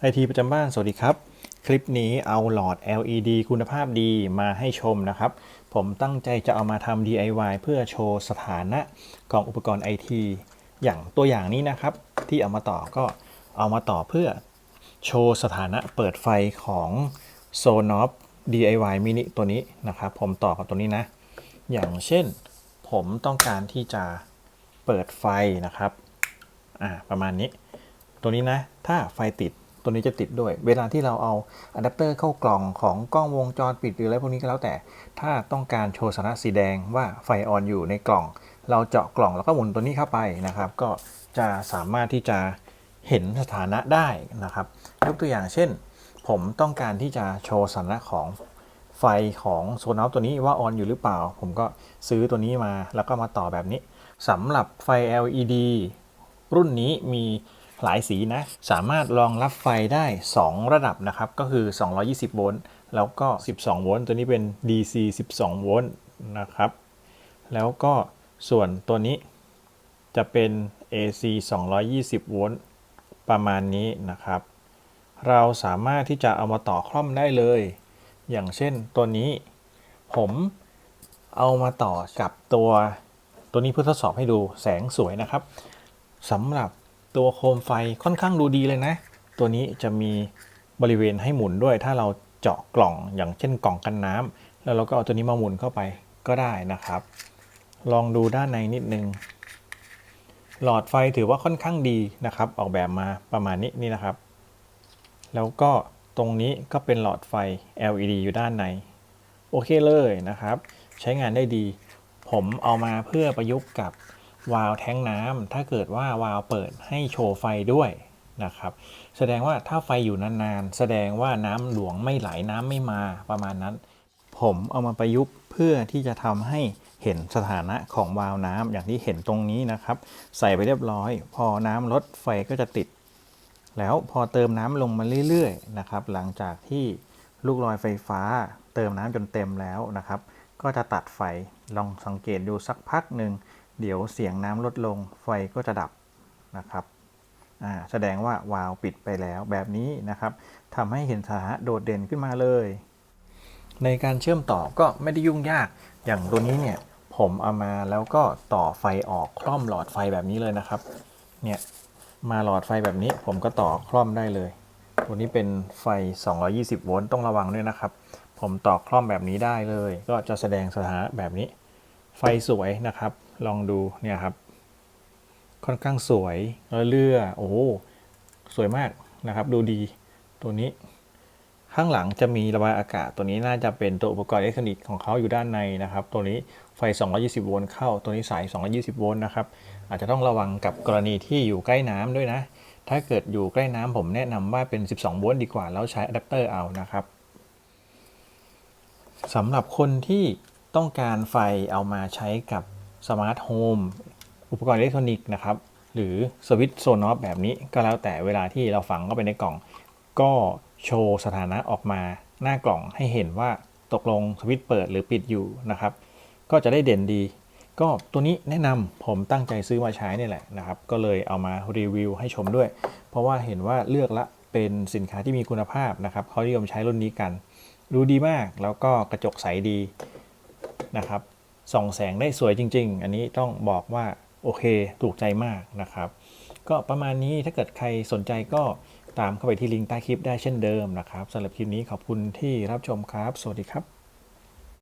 ไอทีประจำบ้าน สวัสดีครับ คลิปนี้เอาหลอด LED คุณภาพดีมาให้ชมนะครับ ผมตั้งใจจะเอามาทำ DIY เพื่อโชว์สถานะของอุปกรณ์ไอทีอย่างตัวอย่างนี้นะครับ ที่เอามาต่อก็เอามาต่อเพื่อโชว์สถานะเปิดไฟของ s o n o f DIY mini ตัวนี้นะครับ ผมต่อกับตัวนี้นะ อย่างเช่น ผมต้องการที่จะเปิดไฟนะครับ อ่าประมาณนี้ ตัวนี้นะ ถ้าไฟติด ตัวนี้จะติดด้วย เวลาที่เราเอาอะแดปเตอร์เข้ากล่องของกล้องวงจรปิดหรืออะไรพวกนี้ก็แล้วแต่ ถ้าต้องการโชว์สถานะสีแดงว่าไฟออนอยู่ในกล่อง เราเจาะกล่องแล้วก็หมุนตัวนี้เข้าไปนะครับ ก็จะสามารถที่จะเห็นสถานะได้นะครับ ยกตัวอย่างเช่น ผมต้องการที่จะโชว์สถานะของไฟของโซน o ฟตัวนี้ว่าออนอยู่หรือเปล่า ผมก็ซื้อตัวนี้มาแล้วก็มาต่อแบบนี้สำหรับไฟ LED รุ่นนี้มี หลายสีนะ สามารถรองรับไฟได้ 2 ระดับนะครับ ก็คือ 220 โวลต์ แล้วก็ 12 โวลต์ ตัวนี้เป็น DC 12 โวลต์นะครับ แล้วก็ส่วนตัวนี้จะเป็น AC 220 โวลต์ ประมาณนี้นะครับ เราสามารถที่จะเอามาต่อคล่อมได้เลย อย่างเช่นตัวนี้ผมเอามาต่อกับตัว ตัวนี้เพื่อทดสอบให้ดูแสงสวยนะครับสำหรับ ตัวโคมไฟค่อนข้างดูดีเลยนะ ตัวนี้จะมีบริเวณให้หมุนด้วย ถ้าเราเจาะกล่องอย่างเช่นกล่องกันน้ำแล้วเราก็เอาตัวนี้มาหมุนเข้าไปก็ได้นะครับ ลองดูด้านในนิดนึง หลอดไฟถือว่าค่อนข้างดีนะครับ ออกแบบมาประมาณนี้นี่นะครับ แล้วก็ตรงนี้ก็เป็นหลอดไฟ LED อยู่ด้านใน โอเคเลยนะครับ ใช้งานได้ดี ผมเอามาเพื่อประยุกต์กับ วาล์วแท้งน้ำถ้าเกิดว่าวาล์วเปิดให้โชว์ไฟด้วยนะครับ แสดงว่าถ้าไฟอยู่นานๆ แสดงว่าน้ำหลวงไม่ไหลน้ำไม่มาประมาณนั้น ผมเอามาประยุกต์เพื่อที่จะทำให้เห็นสถานะของวาล์วน้ำอย่างที่เห็นตรงนี้นะครับ ใส่ไปเรียบร้อย พอน้ำลดไฟก็จะติด แล้วพอเติมน้ำลงมาเรื่อยๆนะครับ หลังจากที่ลูกลอยไฟฟ้า เติมน้ำจนเต็มแล้วนะครับ ก็จะตัดไฟลองสังเกตดูสักพักหนึ่ง เดี๋ยวเสียงน้ำลดลงไฟก็จะดับนะครับแสดงว่าวาล์วปิดไปแล้วแบบนี้นะครับทำให้เห็นสถานะโดดเด่นขึ้นมาเลย ในการเชื่อมต่อก็ไม่ได้ยุ่งยากอย่างตัวนี้เนี่ยผมเอามาแล้วก็ต่อไฟออกคล่อมหลอดไฟแบบนี้เลยนะครับ เนี่ยมาหลอดไฟแบบนี้ผมก็ต่อคล่อมได้เลย ตัวนี้เป็นไฟ 220 โวลต์ต้องระวังด้วยนะครับ ผมต่อคล่อมแบบนี้ได้เลย ก็จะแสดงสถานะแบบนี้ ไฟสวยนะครับ ลองดูเนี่ยครับ ค่อนข้างสวยแล้วเลื่อโอ้โสวยมากนะครับ ดูดีตัวนี้ ข้างหลังจะมีระบายอากาศ ตัวนี้น่าจะเป็นตัวอุปกรณ์อิเล็กทรอนิกส์ของเขาอยู่ด้านในนะครับ ตัวนี้ไฟ 220 โวลต์เข้า ตัวนี้สาย 220 โวลต์นะครับ อาจจะต้องระวังกับกรณีที่อยู่ใกล้น้ำด้วยนะ ถ้าเกิดอยู่ใกล้น้ำผมแนะนำว่าเป็น 12 โวลต์ดีกว่า แล้วใช้อะแดปเตอร์เอานะครับสำหรับคนที่ต้องการไฟเอามาใช้กับ สมาร์ทโฮมอุปกรณ์อิเล็กทรอนิกส์นะครับ หรือสวิตช์โซนอฟแบบนี้ก็แล้วแต่เวลาที่เราฝังเข้าไปในกล่อง ก็โชว์สถานะออกมาหน้ากล่องให้เห็นว่าตกลงสวิตช์เปิดหรือปิดอยู่นะครับ ก็จะได้เด่นดี ก็ตัวนี้แนะนำผมตั้งใจซื้อมาใช้นี่แหละนะครับ ก็เลยเอามารีวิวให้ชมด้วย เพราะว่าเห็นว่าเลือกละเป็นสินค้าที่มีคุณภาพนะครับเขานิยมใช้รุ่นนี้กัน ดูดีมากแล้วก็กระจกใสดีนะครับ ส่องแสงได้สวยจริง ๆ อันนี้ต้องบอกว่าโอเคถูกใจมากนะครับ ก็ประมาณนี้ถ้าเกิดใครสนใจก็ตามเข้าไปที่ลิงก์ใต้คลิปได้เช่นเดิมนะครับสำหรับคลิปนี้ขอบคุณที่รับชมครับ สวัสดีครับ